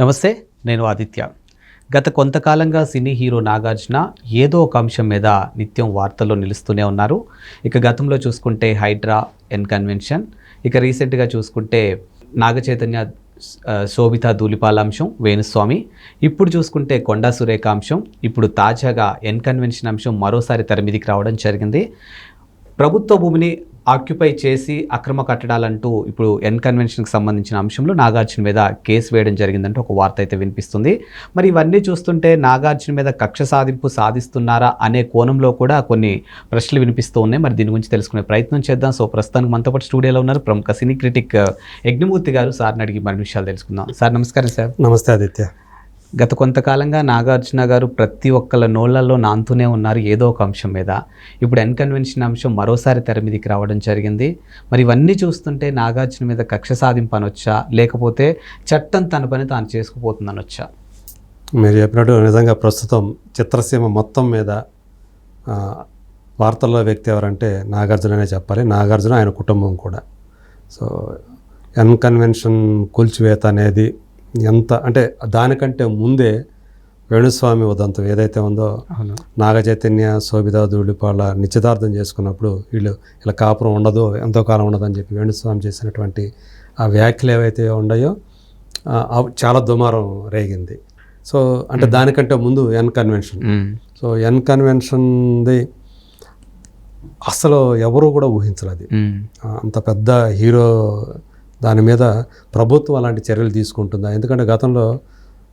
నమస్తే నేను ఆదిత్య. గత కొంతకాలంగా సినీ హీరో నాగార్జున ఏదో ఒక అంశం మీద నిత్యం వార్తల్లో నిలుస్తూనే ఉన్నారు. ఇక గతంలో చూసుకుంటే హైడ్రా ఎన్ కన్వెన్షన్. ఇక రీసెంట్గా చూసుకుంటే నాగచైతన్య శోభిత ధూళిపాల అంశం వేణుస్వామి. ఇప్పుడు చూసుకుంటే కొండా సురేఖ అంశం. ఇప్పుడు తాజాగా ఎన్ కన్వెన్షన్ అంశం మరోసారి తెర రావడం జరిగింది. ప్రభుత్వ భూమిని ఆక్యుపై చేసి అక్రమ కట్టడాలంటూ ఇప్పుడు ఎన్ కన్వెన్షన్కి సంబంధించిన అంశంలో నాగార్జున మీద కేసు వేయడం జరిగిందంటే ఒక వార్త అయితే వినిపిస్తుంది. మరి ఇవన్నీ చూస్తుంటే నాగార్జున మీద కక్ష సాధింపు సాధిస్తున్నారా అనే కోణంలో కూడా కొన్ని ప్రశ్నలు వినిపిస్తూ ఉన్నాయి. మరి దీని గురించి తెలుసుకునే ప్రయత్నం చేద్దాం. సో ప్రస్తుతానికి మనతో పాటు స్టూడియోలో ఉన్నారు ప్రముఖ సినీ క్రిటిక్ యజ్ఞమూర్తి గారు. సార్ని అడిగి మరిన్ని విషయాలు తెలుసుకుందాం. సార్ నమస్కారం సార్. నమస్తే ఆదిత్య. గత కొంతకాలంగా నాగార్జున గారు ప్రతి ఒక్కళ్ళ నోళ్ళలో నాంతూనే ఉన్నారు ఏదో ఒక అంశం మీద. ఇప్పుడు ఎన్కన్వెన్షన్ అంశం మరోసారి తెర మీదకి రావడం జరిగింది. మరి ఇవన్నీ చూస్తుంటే నాగార్జున మీద కక్ష సాధింపు అనొచ్చా లేకపోతే చట్టం తన పని తాను చేసుకుపోతుంది అనొచ్చా మీరు చెప్పినట్టు నిజంగా ప్రస్తుతం చిత్రసీమ మొత్తం మీద వార్తల్లో వ్యక్తి ఎవరంటే నాగార్జుననే చెప్పాలి. నాగార్జున ఆయన కుటుంబం కూడా. సో ఎన్కన్వెన్షన్ కూల్చివేత అనేది ఎంత అంటే దానికంటే ముందే వేణుస్వామి ఉదంతం ఏదైతే ఉందో అవును. నాగ చైతన్య శోభిత ధూళిపాళ్ళ నిశ్చితార్థం చేసుకున్నప్పుడు వీళ్ళు ఇలా కాపురం ఉండదు ఎంతో కాలం ఉండదు అని చెప్పి వేణుస్వామి చేసినటువంటి ఆ వ్యాఖ్యలు ఏవైతే ఉన్నాయో చాలా దుమారం రేగింది. సో అంటే దానికంటే ముందు ఎన్ కన్వెన్షన్. సో ఎన్ కన్వెన్షన్ది అసలు ఎవరు కూడా ఊహించలేదు. అంత పెద్ద హీరో దాని మీద ప్రభుత్వం అలాంటి చర్యలు తీసుకుంటుందా? ఎందుకంటే గతంలో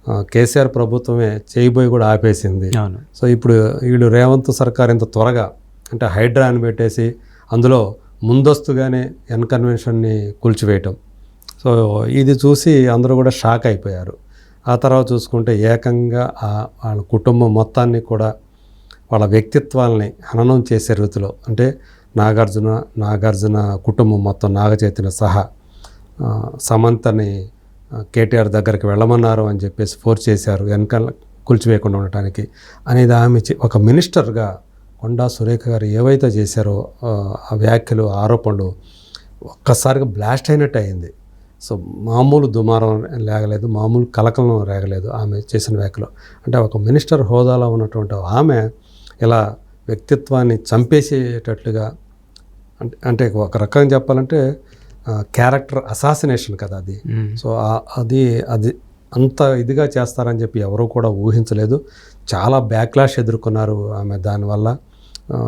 కేసీఆర్ ప్రభుత్వమే చేయబోయి కూడా ఆపేసింది. సో ఇప్పుడు వీళ్ళు రేవంత్ సర్కార్ ఇంత త్వరగా అంటే హైడ్రా అని పెట్టేసి అందులో ముందస్తుగానే ఎన్ కన్వెన్షన్ని కూల్చివేయటం. సో ఇది చూసి అందరూ కూడా షాక్ అయిపోయారు. ఆ తర్వాత చూసుకుంటే ఏకంగా ఆ- వాళ్ళ కుటుంబం మొత్తాన్ని కూడా వాళ్ళ వ్యక్తిత్వాలని హననం చేసే రీతిలో అంటే నాగార్జున నాగార్జున కుటుంబం మొత్తం నాగచైతన్య సహా సమంతని కేటీఆర్ దగ్గరికి వెళ్ళమన్నారు అని చెప్పేసి ఫోర్స్ చేశారు. వెనకాల కూల్చివేయకుండా ఉండటానికి. అనేది ఆమె ఒక మినిస్టర్గా కొండా సురేఖ గారు ఏవైతే చేశారో ఆ, ఆ వ్యాఖ్యలు ఆరోపణలు ఒక్కసారిగా బ్లాస్ట్ అయినట్టు అయింది. సో మామూలు దుమారం లేగలేదు మామూలు కలకలం రేగలేదు ఆమె చేసిన వ్యాఖ్యలు. అంటే ఒక మినిస్టర్ హోదాలో ఉన్నటువంటి ఆమె ఇలా వ్యక్తిత్వాన్ని చంపేసేటట్లుగా అంటే అంటే ఒక రకంగా చెప్పాలంటే క్యారెక్టర్ అసాసినేషన్ కదా అది. సో అది అది అంత ఇదిగా చేస్తారని చెప్పి ఎవరూ కూడా ఊహించలేదు. చాలా బ్యాక్లాష్ ఎదుర్కొన్నారు ఆమె దానివల్ల.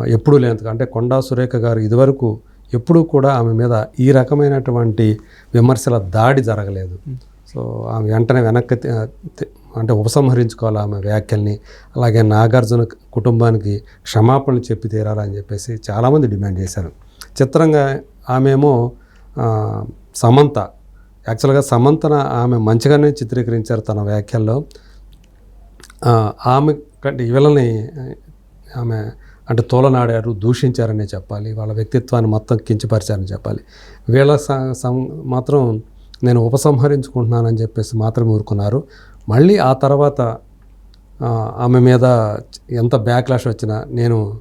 ఎప్పుడూ లేదు అంటే కొండా సురేఖ గారు ఇదివరకు ఎప్పుడూ కూడా ఆమె మీద ఈ రకమైనటువంటి విమర్శల దాడి జరగలేదు. సో ఆమె వెంటనే వెనక్కి అంటే ఉపసంహరించుకోవాలి ఆమె వ్యాఖ్యల్ని. అలాగే నాగార్జున కుటుంబానికి క్షమాపణలు చెప్పి తీరాలని చెప్పేసి చాలామంది డిమాండ్ చేశారు. చిత్రంగా ఆమెమో సమంత. యాక్చువల్గా సమంతన ఆమె మంచిగానే చిత్రీకరించారు తన వ్యాఖ్యల్లో. ఆమె కంటే వీళ్ళని ఆమె అంటే తోలనాడారు దూషించారనే చెప్పాలి. వాళ్ళ వ్యక్తిత్వాన్ని మొత్తం కించపరిచారని చెప్పాలి. వీళ్ళ స- మాత్రం నేను ఉపసంహరించుకుంటున్నానని చెప్పేసి మాత్రమే ఊరుకున్నారు. మళ్ళీ ఆ తర్వాత ఆమె మీద ఎంత బ్యాక్లాష్ వచ్చినా నేను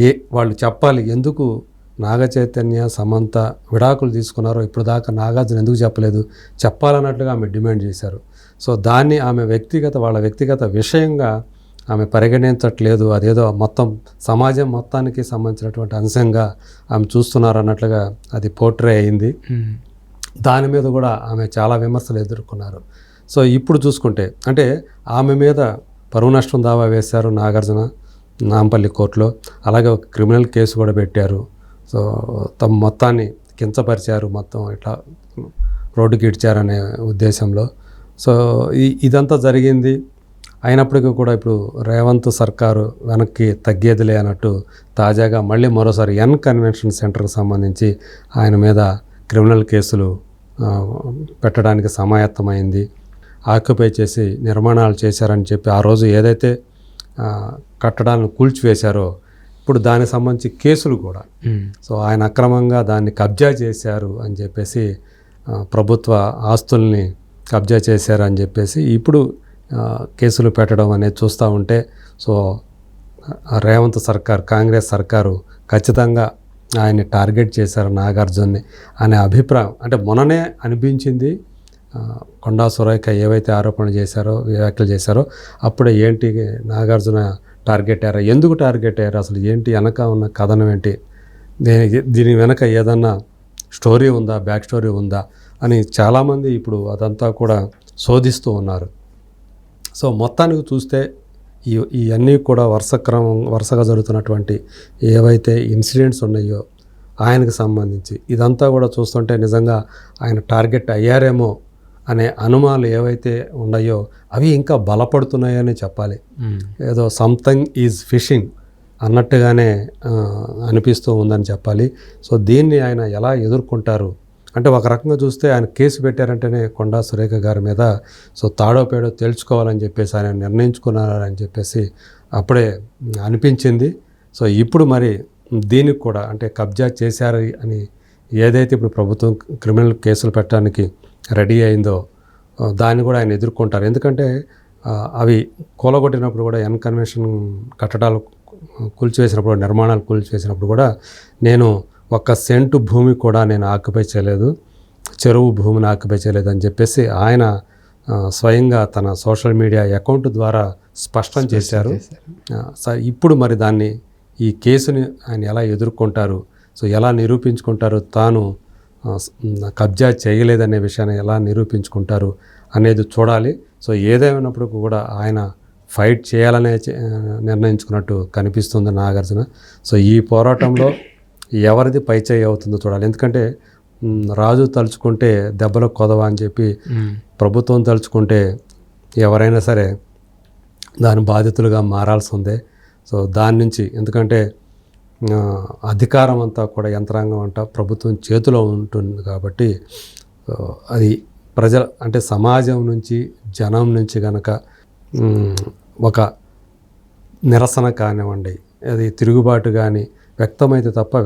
ఏ వాళ్ళు చెప్పాలి ఎందుకు నాగ చైతన్య సమంత విడాకులు తీసుకున్నారో ఇప్పుడు దాకా నాగార్జున ఎందుకు చెప్పలేదు? చెప్పాలన్నట్లుగా ఆమె డిమాండ్ చేశారు. సో దాన్ని ఆమె వ్యక్తిగత వాళ్ళ వ్యక్తిగత విషయంగా ఆమె పరిగణించట్లేదు. అదేదో మొత్తం సమాజం మొత్తానికి సంబంధించినటువంటి అంశంగా ఆమె చూస్తున్నారు అన్నట్లుగా అది పోర్ట్రే అయింది. దాని మీద కూడా ఆమె చాలా విమర్శలు ఎదుర్కొన్నారు. సో ఇప్పుడు చూసుకుంటే అంటే ఆమె మీద పరువు నష్టం దావా వేశారు నాగార్జున నాంపల్లి కోర్టులో. అలాగే ఒక క్రిమినల్ కేసు కూడా పెట్టారు. సో తమ మొత్తాన్ని కించపరిచారు మొత్తం ఇట్లా రోడ్డుకి ఇడ్చారనే ఉద్దేశంలో. సో ఈ ఇదంతా జరిగింది. అయినప్పటికీ కూడా ఇప్పుడు రేవంత్ సర్కారు వెనక్కి తగ్గేదిలే అన్నట్టు తాజాగా మళ్ళీ మరోసారి ఎన్ కన్వెన్షన్ సెంటర్కి సంబంధించి ఆయన మీద క్రిమినల్ కేసులు పెట్టడానికి సమాయత్తమైంది. ఆక్యుపై చేసి నిర్మాణాలు చేశారని చెప్పి ఆ రోజు ఏదైతే కట్టడాలను కూల్చివేశారో ఇప్పుడు దానికి సంబంధించి కేసులు కూడా. సో ఆయన అక్రమంగా దాన్ని కబ్జా చేశారు అని చెప్పేసి ప్రభుత్వ ఆస్తుల్ని కబ్జా చేశారు అని చెప్పేసి ఇప్పుడు కేసులు పెట్టడం అనేది చూస్తూ ఉంటే సో రేవంత్ సర్కార్ కాంగ్రెస్ సర్కారు ఖచ్చితంగా ఆయన్ని టార్గెట్ చేశారు నాగార్జున్ని అనే అభిప్రాయం. అంటే మొన్ననే అనిపించింది కొండా సురేఖ ఏవైతే ఆరోపణలు చేశారో వ్యాఖ్యలు చేశారో అప్పుడే ఏంటి నాగార్జున టార్గెట్ అయ్యారా. ఎందుకు టార్గెట్ అయ్యారు? అసలు ఏంటి? వెనక ఉన్న కథనం ఏంటి? దీని దీని వెనక ఏదన్నా స్టోరీ ఉందా? బ్యాక్ స్టోరీ ఉందా? అని చాలామంది ఇప్పుడు అదంతా కూడా శోధిస్తూ ఉన్నారు. సో మొత్తానికి చూస్తే ఈ ఇవన్నీ కూడా వరుస క్రమం వరుసగా జరుగుతున్నటువంటి ఏవైతే ఇన్సిడెంట్స్ ఉన్నాయో ఆయనకు సంబంధించి ఇదంతా కూడా చూస్తుంటే నిజంగా ఆయన టార్గెట్ అయ్యారేమో అనే అనుమానాలు ఏవైతే ఉన్నాయో అవి ఇంకా బలపడుతున్నాయని చెప్పాలి. ఏదో సంథింగ్ ఈజ్ ఫిషింగ్ అన్నట్టుగానే అనిపిస్తూ ఉందని చెప్పాలి. సో దీన్ని ఆయన ఎలా ఎదుర్కొంటారు? అంటే ఒక రకంగా చూస్తే ఆయన కేసు పెట్టారంటేనే కొండా సురేఖ గారి మీద. సో తాడో పేడో తేల్చుకోవాలని చెప్పేసి ఆయన నిర్ణయించుకున్నారని చెప్పేసి అప్పుడే అనిపించింది. సో ఇప్పుడు మరి దీనికి కూడా అంటే కబ్జా చేశారు అని ఏదైతే ఇప్పుడు ప్రభుత్వం క్రిమినల్ కేసులు పెట్టడానికి రెడీ అయిందో దాన్ని కూడా ఆయన ఎదుర్కొంటారు. ఎందుకంటే అవి కూలగొట్టినప్పుడు కూడా ఎన్ కన్వెన్షన్ కట్టడాలు కూల్చివేసినప్పుడు నిర్మాణాలు కూల్చివేసినప్పుడు కూడా నేను ఒక్క సెంటు భూమి కూడా నేను ఆక్యుపై చేయలేదు. చెరువు భూమిని ఆక్యుపై చేయలేదు అని చెప్పేసి ఆయన స్వయంగా తన సోషల్ మీడియా అకౌంట్ ద్వారా స్పష్టం చేశారు. ఇప్పుడు మరి దాన్ని ఈ కేసుని ఆయన ఎలా ఎదుర్కొంటారు సో ఎలా నిరూపించుకుంటారు తాను కబ్జా చేయలేదనే విషయాన్ని ఎలా నిరూపించుకుంటారు అనేది చూడాలి. సో ఏదేమైనప్పుడు కూడా ఆయన ఫైట్ చేయాలనే నిర్ణయించుకున్నట్టు కనిపిస్తుంది నాగార్జున. సో ఈ పోరాటంలో ఎవరిది పైచేయి అవుతుందో చూడాలి. ఎందుకంటే రాజు తలుచుకుంటే దెబ్బలు కొదవ అని చెప్పి ప్రభుత్వం తలుచుకుంటే ఎవరైనా సరే దాని బాధితులుగా మారాల్సి ఉంది. సో దాని నుంచి ఎందుకంటే అధికారం అంతా కూడా యంత్రాంగం అంతా ప్రభుత్వం చేతిలో ఉంటుంది కాబట్టి అది ప్రజల అంటే సమాజం నుంచి జనం నుంచి కనుక ఒక నిరసన కానివ్వండి అది తిరుగుబాటు కానీ వ్యక్తమైతే తప్ప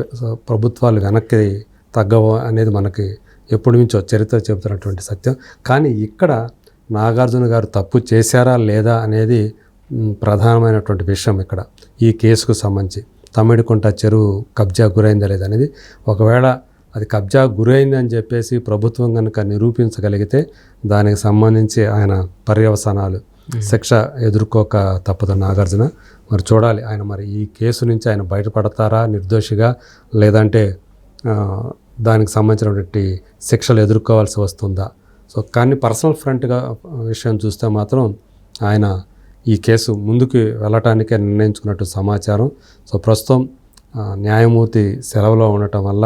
ప్రభుత్వాలు వెనక్కి తగ్గవు అనేది మనకి ఎప్పటి నుంచో చరిత్ర చెబుతున్నటువంటి సత్యం. కానీ ఇక్కడ నాగార్జున గారు తప్పు చేశారా లేదా అనేది ప్రధానమైనటువంటి విషయం ఇక్కడ ఈ కేసుకు సంబంధించి. తమ్మిడికుంట చెరువు కబ్జా గురైందా లేదా అనేది. ఒకవేళ అది కబ్జా గురైంది అని చెప్పేసి ప్రభుత్వం కనుక నిరూపించగలిగితే దానికి సంబంధించి ఆయన పర్యవసానాలు శిక్ష ఎదుర్కోక తప్పదు నాగార్జున. మరి చూడాలి ఆయన మరి ఈ కేసు నుంచి ఆయన బయటపడతారా నిర్దోషిగా? లేదంటే దానికి సంబంధించినటువంటి శిక్షలు ఎదుర్కోవాల్సి వస్తుందా? సో కానీ పర్సనల్ ఫ్రంట్గా విషయం చూస్తే మాత్రం ఆయన ఈ కేసు ముందుకు వెళ్ళటానికే నిర్ణయించుకున్నట్టు సమాచారం. సో ప్రస్తుతం న్యాయమూర్తి సెలవులో ఉండటం వల్ల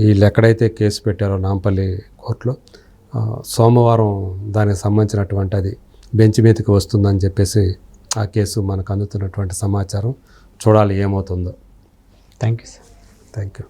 వీళ్ళు ఎక్కడైతే కేసు పెట్టారో నాంపల్లి కోర్టులో సోమవారం దానికి సంబంధించినటువంటి అది బెంచ్ మీదకి వస్తుందని చెప్పేసి ఆ కేసు మనకు అందుతున్నటువంటి సమాచారం. చూడాలి ఏమవుతుందో. Thank you sir. Thank you